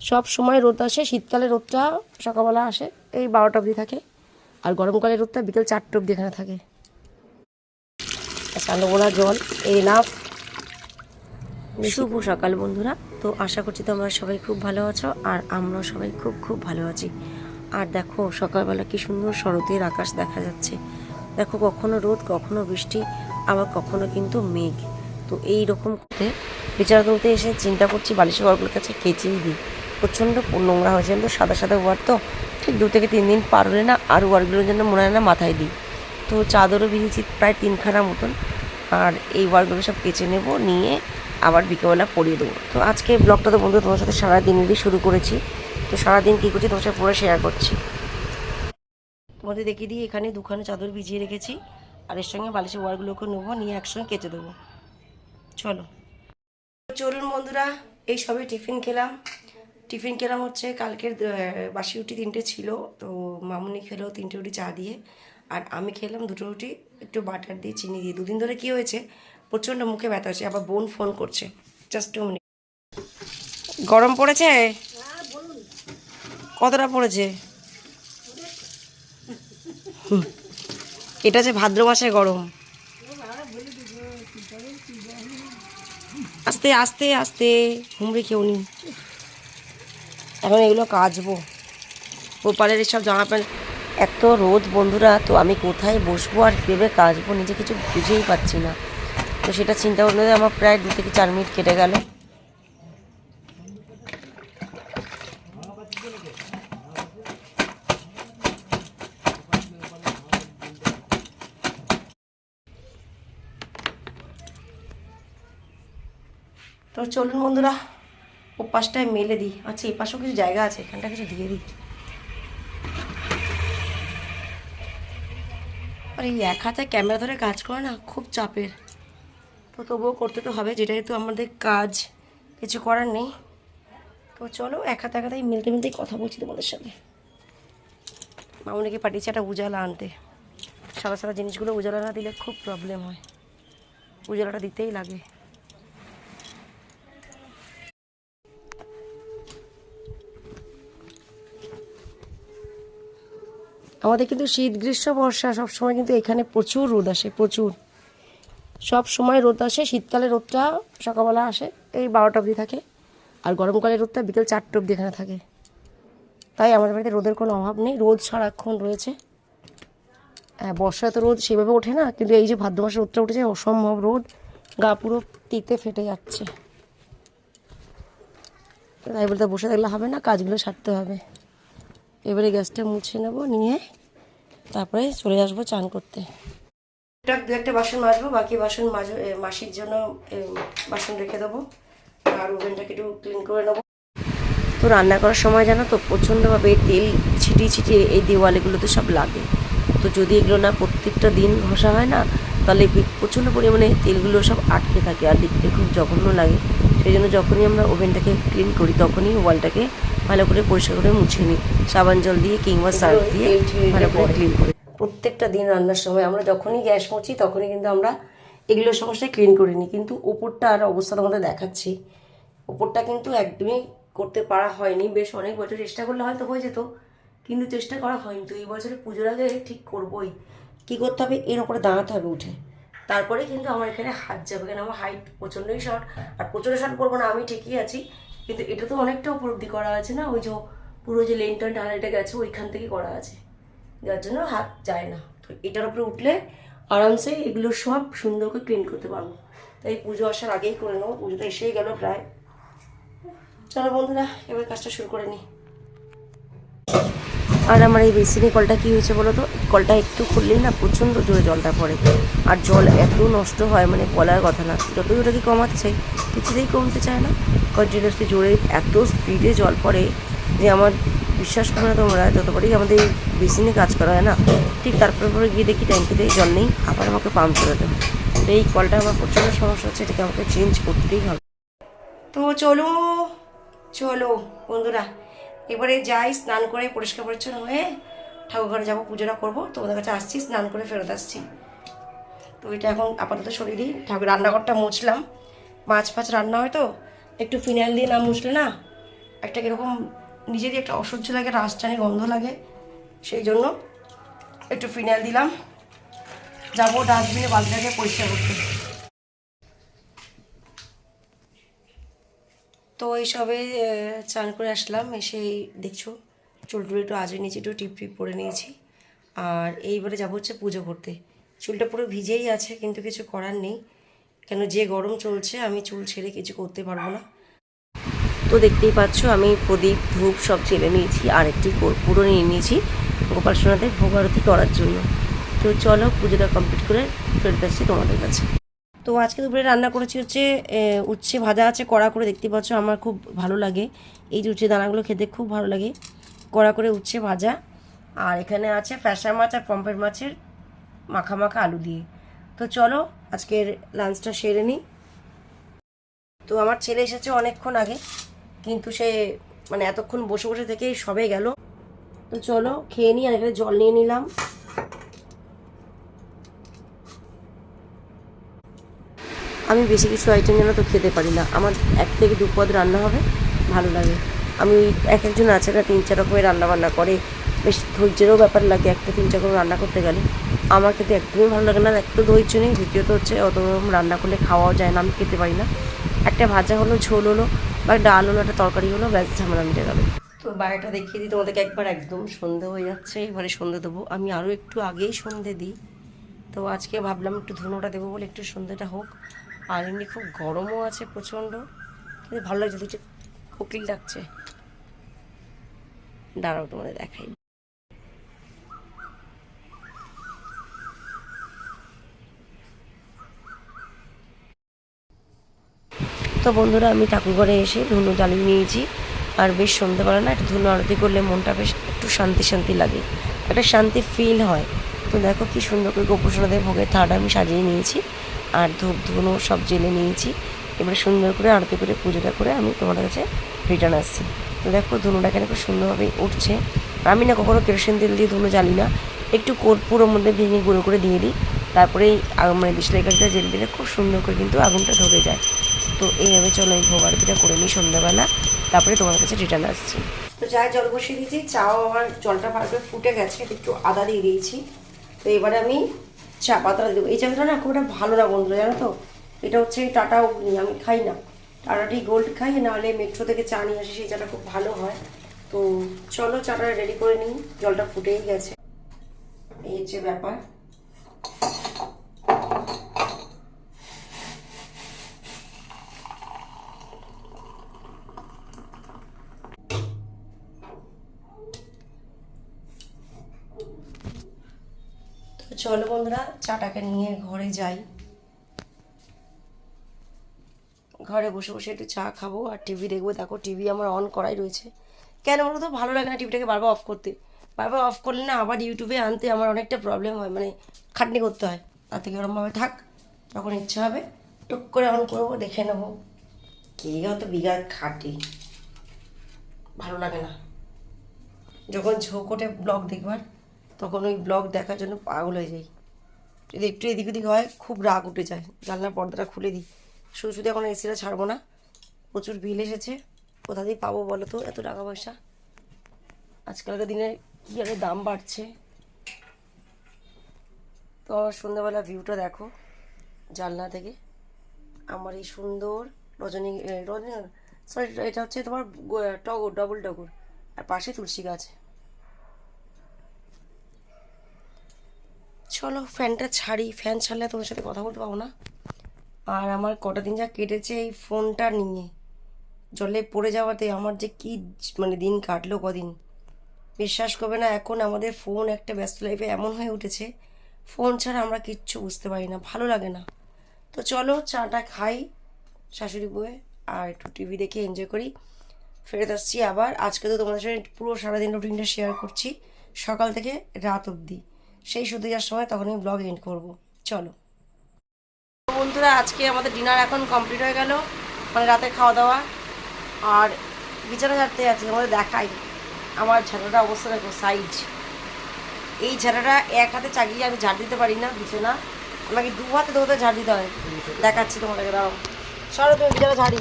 সব সময় রোদ আসে, শীতকালে রোদটা সকালবেলা আসে, এই বারোটা অবধি থাকে। আর গরমকালে রোদটা বিকেল চারটে অবধি এখানে থাকে। চান্দবোনা জল এই নাফ শুভ সকাল বন্ধুরা। তো আশা করছি তোমরা সবাই খুব ভালো আছো, আর আমরাও সবাই খুব খুব ভালো আছি। আর দেখো সকালবেলা কি সুন্দর শরতের আকাশ দেখা যাচ্ছে। দেখো কখনো রোদ, কখনো বৃষ্টি, আবার কখনো কিন্তু মেঘ। তো এই রকম করতে বিচার তুলতে এসে চিন্তা করছি বালিশের ঘরগুলোর কাছে কেচেই দিই। প্রচণ্ড নোংরা হয়েছে কিন্তু সাদা সাদা ওয়ার তো। ঠিক দু থেকে তিন দিন পার হলে না আর ওয়ারগুলোর জন্য মনে হয় না মাথায় দিই। তো চাদরও ভিজেছি প্রায় তিনখানা মতন। আর এই ওয়ারগুলো সব কেচে নেব, নিয়ে আবার বিকেলবেলা পরিয়ে দেবো। তো আজকে ব্লগটা তো বন্ধু তোমার সাথে সারাদিনেরই শুরু করেছি। তো সারাদিন কী করছি তোমার সাথে পুরো শেয়ার করছি। তোমাদের দেখিয়ে দিই, এখানে দুখানে চাদর ভিজিয়ে রেখেছি। আর এর সঙ্গে বালিশের ওয়ারগুলোকে নেব, নিয়ে একসঙ্গে কেচে দেবো। চলো। চলুন বন্ধুরা, এই সবে টিফিন খেলাম। টিফিন খেলাম হচ্ছে কালকের বাসি রুটি তিনটে ছিল তো মামুনি খেলো তিনটে রুটি চা দিয়ে। আর আমি খেলাম দুটো রুটি একটু বাটার দিয়ে চিনি দিয়ে। দুদিন ধরে কি হয়েছে প্রচণ্ড মুখে ব্যথা হচ্ছে আবার বোন ফোন করছে। জাস্ট টু মিনিট গরম পড়েছে? কতটা পড়েছে। এটা যে ভাদ্র মাসে গরম। আস্তে আস্তে আস্তে হুমড়ে কেউ নি। এখন এগুলো কাচবো। গোপালের এসব জামা প্যান্ট এত রোদ বন্ধুরা, তো আমি কোথায় বসবো আর ভেবে কাচবো? নিজে কিছু বুঝেই পাচ্ছি না। তো সেটা চিন্তা করলে আমার প্রায় দু থেকে চার মিনিট কেটে গেল। তো চলুন বন্ধুরা ও পাশটায় মেলে দিই। আচ্ছা এই পাশেও কিছু জায়গা আছে এখানটা কিছু দিয়ে দিই। আর, এই এক হাতে ক্যামেরা ধরে কাজ করে না, খুব চাপের। তো তবুও করতে তো হবে যেটাই তো আমাদের কাজ, কিছু করার নেই। তো চলো, এক হাতে এক হাতে মিলতে মিলতেই কথা বলছি তোমাদের সাথে। মামুনিকে পাঠিয়েছে একটা উজালা আনতে। সাদা সাদা জিনিসগুলো উজালা না দিলে খুব প্রবলেম হয়। উজালাটা দিতেই লাগে। আমাদের কিন্তু শীত, গ্রীষ্ম, বর্ষা সব সময় কিন্তু এখানে প্রচুর রোদ আসে, প্রচুর। সব সময় রোদ আসে, শীতকালে রোদটা সকালবেলা আসে, এই বারোটা অবধি থাকে। আর গরমকালে রোদটা বিকেল চারটে অবধি এখানে থাকে। তাই আমাদের বাড়িতে রোদের কোনো অভাব নেই, রোদ সারাক্ষণ রয়েছে। হ্যাঁ বর্ষায় তো রোদ সেভাবে ওঠে না, কিন্তু এই যে ভাদ্র মাসে রোদটা উঠেছে, অসম্ভব রোদ, গা পুরো তিতে ফেটে যাচ্ছে। তাই বলতে বসে থাকলে হবে না, কাজগুলো সারতে হবে। এবারে গ্যাসটা মুছে নেব নিয়ে তারপরে চলে আসব চান করতে। টুকটাক দু একটা বাসন মাজবো বাকি বাসন মাজ মাসির জন্য বাসন রেখে দেবো। আর ওভেনটাকে একটু ক্লিন করে নেব। তো রান্না করার সময় জানো তো প্রচণ্ডভাবে তেল ছিটিয়ে ছিটিয়ে এই দেওয়ালেগুলোতে সব লাগে। তো যদি এগুলো না প্রত্যেকটা দিন ঘষা হয় না তাহলে প্রচণ্ড পরিমাণে তেলগুলো সব আটকে থাকে। আর দেখতে খুব জঘন্য লাগে। সেই জন্য যখনই আমরা ওভেনটাকে ক্লিন করি তখনই ওয়ালটাকে ভালো করে পরিষ্কার করে মুছে নিই। সাবান জল দিয়ে কিংবা সার্ফ দিয়ে ভালো করে ক্লিন করি। প্রত্যেকটা দিন রান্নার সময় আমরা যখনই গ্যাস মুছি তখনই কিন্তু আমরা এগুলো সমস্যায় ক্লিন করে নিই। কিন্তু ওপরটা আর অবস্থা তোমাদের দেখাচ্ছি। ওপরটা কিন্তু একদমই করতে পারা হয়নি। বেশ অনেক বছর চেষ্টা করলে হয়তো হয়ে যেত কিন্তু চেষ্টা করা হয়নি। তো এই বছরে পুজোর আগে ঠিক করবোই। কী করতে হবে? এর ওপরে দাঁড়াতে হবে উঠে। তারপরে কিন্তু আমার এখানে হাত যাবে। কেন? আমার হাইট প্রচণ্ডই শর্ট আর প্রচণ্ড শর্ট করব না আমি ঠিকই আছি। কিন্তু এটা তো অনেকটা উপলব্ধি করা আছে না? ওই যে পুরো যে লেনটন ঢালাইটা গেছে, ওইখান থেকে করা আছে। যার জন্য হাত যায় না। তো এটার উপরে উঠলে আরামসে এগুলো সব সুন্দর করে ক্লিন করতে পারব। তাই পুজো আসার আগেই করে নেব। পুজোটা এসেই গেল প্রায়। চলো বন্ধুরা, এবার কাজটা শুরু করে নিই। আর আমার এই বেসিনে কলটা কী হয়েছে বলো তো? কলটা একটু খুললেই না প্রচণ্ড জোরে জলটা পড়ে। আর জল এত নষ্ট হয় মানে বলার কথা না। যতই ওটাকে কমাচ্ছে, কিছুতেই কমতে চায় না। কন্টিনিউসলি জোরে এত স্পিডে জল পড়ে যে আমার বিশ্বাস করো না তোমরা যতবারই আমাদের বেসিনে কাজ করা হয় না, ঠিক তারপরে পরে গিয়ে দেখি ট্যাঙ্কিতে জল নেই, আবার আমাকে পাম্প চালাতে হয় তো এই কলটা আমার প্রচণ্ড সমস্যা হচ্ছে, এটাকে আমাকে চেঞ্জ করতেই হবে। তো চলো চলো বন্ধুরা এবারে যাই, স্নান করে পরিষ্কার পরিচ্ছন্ন হয়ে ঠাকুর ঘরে যাব, পুজোটা করব। তোমাদের কাছে আসছি, স্নান করে ফেরত আসছি। তো এটা এখন আপাতত দিই ঠাকুর রান্নাঘরটা মুছলাম। মাছ ফাছ রান্না হয় তো, একটু ফিনাইল দিয়ে না মুছলে না একটা কীরকম নিজেরই একটা অসহ্য লাগে রাজটানি গন্ধ লাগে। সেই জন্য একটু ফিনাইল দিলাম। যাব ডাস্টবিনে বালতিটাকে পরিষ্কার করতে। তো এইসবে চান করে আসলাম, এসে দেখছ চুল টুল একটু আজে নিয়েছি, একটু টিপ টিপ পরে নিয়েছি। আর এইবারে যাব হচ্ছে পুজো করতে। চুলটা পুরো ভিজেই আছে, কিন্তু কিছু করার নেই। কেন যে গরম চলছে, আমি চুল ছেড়ে কিছু করতে পারব না। তো দেখতেই পাচ্ছ, আমি প্রদীপ, ধূপ সব ছেড়ে নিয়েছি, আর একটি পুরো নিয়ে নিয়েছি গোপাল সোনাদের ভোগ আরতি করার জন্য। তো চলো পুজোটা কমপ্লিট করে ফেরত আসছি তোমাদের কাছে। তো আজকে দুপুরে রান্না করেছি হচ্ছে উচ্ছে ভাজা আছে, কড়া করে দেখতে পাচ্ছ, আমার খুব ভালো লাগে। এই যে উচ্ছে দানাগুলো খেতে খুব ভালো লাগে। কড়া করে উচ্ছে ভাজা। আর এখানে আছে ফ্যাসা মাছ আর পম্পের মাছের মাখা মাখা আলু দিয়ে। তো চলো, আজকের লাঞ্চটা সেরে নিই। তো আমার ছেলে এসেছে অনেকক্ষণ আগে, কিন্তু সে মানে এতক্ষণ বসে বসে থেকেই সবে গেল। তো চলো, খেয়ে নিই আর এখানে জল নিয়ে নিলাম। আমি বেশি কিছু আইটেম যেন তো খেতে পারি না। আমার এক থেকে দু পদ রান্না হবে, ভালো লাগে। আমি এক একজন আছে না, তিন চার রকমের রান্না বান্না করে। বেশ ধৈর্যেরও ব্যাপার লাগে একটা তিন চার রকম রান্না করতে গেলে। আমার খেতে একদমই ভালো লাগে না এক তো ধৈর্য নেই। দ্বিতীয়ত হচ্ছে অত রকম রান্না করলে খাওয়াও যায় না, আমি খেতে পারি না। একটা ভাজা হলো, ঝোল হলো, বা ডাল হলো একটা তরকারি হলো, ব্যাস, ঝামেলা মিটে গেল। তো বাইরেটা দেখিয়ে দিই, তোমাদেরকে একবার একদম সন্ধে হয়ে যাচ্ছে, এবারে সন্ধে দেবো। আমি আরও একটু আগেই সন্ধে দিই। তো আজকে ভাবলাম একটু ধুনোটা দেবো বলে একটু সন্ধ্যেটা হোক। আর এমনি খুব গরমও আছে প্রচণ্ড। কিন্তু ভালো লাগছে, দুটো কোকিল ডাকছে। দাঁড়াও তোমাদের দেখাই। তো বন্ধুরা, আমি ঠাকুরঘরে এসে ধুনো জ্বালিয়ে নিয়েছি। আর বেশ সন্ধ্যেবেলা না একটা ধুনো আরতি করলে মনটা বেশ একটু শান্তি শান্তি লাগে। একটা শান্তি ফিল হয়। তো দেখো কি সুন্দর করে গোপসোনাদের ভোগের থাট আমি সাজিয়ে নিয়েছি। আর ধূপ ধুনো সব জেলে নিয়েছি। এবারে সুন্দর করে আরতি করে পুজোটা করে আমি তোমাদের কাছে রিটার্ন আসছি। তো দেখো ধুনোটা এখানে খুব সুন্দরভাবে উঠছে। আমি না কখনো কেরোসিন তেল দিয়ে ধুনো জ্বালি না। একটু কর্পূরের মধ্যে ভেঙে গুঁড়ো করে দিয়ে দিই। তারপরে এই মানে ডিসলাই কাঠিটা জেলে দিলে খুব সুন্দর করে কিন্তু আগুনটা ধরে যায়। তো এইভাবে চলো এই ভোগ আরতিটা করে নিই সন্ধ্যাবেলা। তারপরে তোমার কাছে রিটার্ন আসছি। তো চায়ে জল বসিয়ে দিয়েছি, চাও আমার জলটা ভালো ফুটে গেছে, একটু আদা দিয়ে দিয়েছি। তো এবারে আমি চা পাতাটা দেবো। এই চাটা না খুব একটা ভালো না বন্ধু, জানো তো? এটা হচ্ছে টাটা অগ্নি, আমি খাই না। টাটাটি গোল্ড খাই, নাহলে মেট্রো থেকে চা নিয়ে আসি, সেই চাটা খুব ভালো হয়। তো চলো চাটা রেডি করে নিই, জলটা ফুটেই গেছে। এই হচ্ছে ব্যাপার। চলো বন্ধুরা, চাটাকে নিয়ে ঘরে যাই। ঘরে বসে বসে একটু চা খাব আর টিভি দেখব। দেখো টিভি আমার অন করাই রয়েছে। কেন বলো তো? ভালো লাগে না টিভিটাকে বারবার অফ করতে। বারবার অফ করলে না আবার ইউটিউবে আনতে আমার অনেকটা প্রবলেম হয় মানে খাটনি করতে হয়। তার থেকে ওরমভাবে থাক, যখন ইচ্ছা হবে, টুক করে অন করব, দেখে নেব। কে অত বিঘার খাটি? ভালো লাগে না। যখন ঝোঁক ওঠে ব্লগ দেখবার। তখন ওই ব্লগ দেখার জন্য পাগল হয়ে যাই। যদি একটু এদিক ওদিক হয়, খুব রাগ উঠে যায়। জানলার পর্দাটা খুলে দিই। শুধু শুধু এখন এসিটা ছাড়বো না, প্রচুর বিল এসেছে। কোথা দিয়ে পাবো বলো তো, এত টাকা পয়সা? আজকালকার দিনে কী হারে দাম বাড়ছে? তো আমার সন্ধ্যাবেলা ভিউটা দেখো, জানলা থেকে। আমার এই সুন্দর রজনী রজনী সরি এটা হচ্ছে তোমার টগর ডবল টগর। আর পাশে তুলসী গাছ। চলো, ফ্যানটা ছাড়ি। ফ্যান ছাড়লে তোমার সাথে কথা বলতে পারব না। আর আমার কটা দিন যা কেটেছে এই ফোনটা নিয়ে। জলে পড়ে যাওয়াতে আমার যে কি মানে দিন কাটলো কদিন। বিশ্বাস করবে না, এখন আমাদের ফোন একটা ব্যস্ত লাইফে এমন হয়ে উঠেছে। ফোন ছাড়া আমরা কিচ্ছু বুঝতে পারি না, ভালো লাগে না। তো চলো, চাটা খাই শাশুড়ি বউয়ে, আর একটু টিভি দেখে এনজয় করি। ফেরত আসছি আবার। আজকে তো তোমাদের সাথে পুরো সারাদিন রুটিনটা শেয়ার করছি। সকাল থেকে রাত অবধি। সেই শুধু যাওয়ার সময় তখন আমি ব্লগ এন্ড করব। চলো। বন্ধুরা, আজকে আমাদের ডিনার এখন কমপ্লিট হয়ে গেল। মানে রাতে খাওয়া দাওয়া আর বিছানা ঝাড়তে আছে আমাদের দেখাই। আমার ঝাড়াটা অবস্থা দেখো সাইজ এই ঝাড়াটা এক হাতে চাগিয়ে আমি ঝাড় দিতে পারি না বিছানা। আমাকে দু হাতে দু হাতে ঝাড় দিতে হয়। দেখাচ্ছি তোমাদেরকে দাও সরো তুমি বিছানা ঝাড়ি।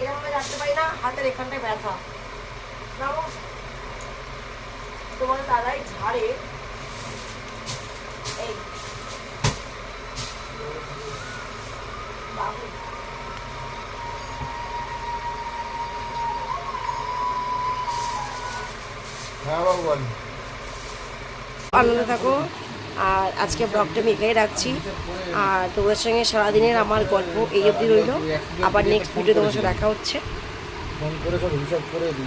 এরকম ঝাড়তে পারি না, হাতের এখানটায় ব্যথা। তোমার দাদাই ঝাড়ে। এই। বাবু। হ্যাঁ আনন্দ থাকো। আর আজকে ব্লগটা আমি এখানেই রাখছি। আর তোমাদের সঙ্গে সারাদিনের আমার গল্প এই অবধি রইল। আবার নেক্সট ভিডিও তোমার সাথে দেখা হচ্ছে। ফোন করে সব হিসাব করে দিই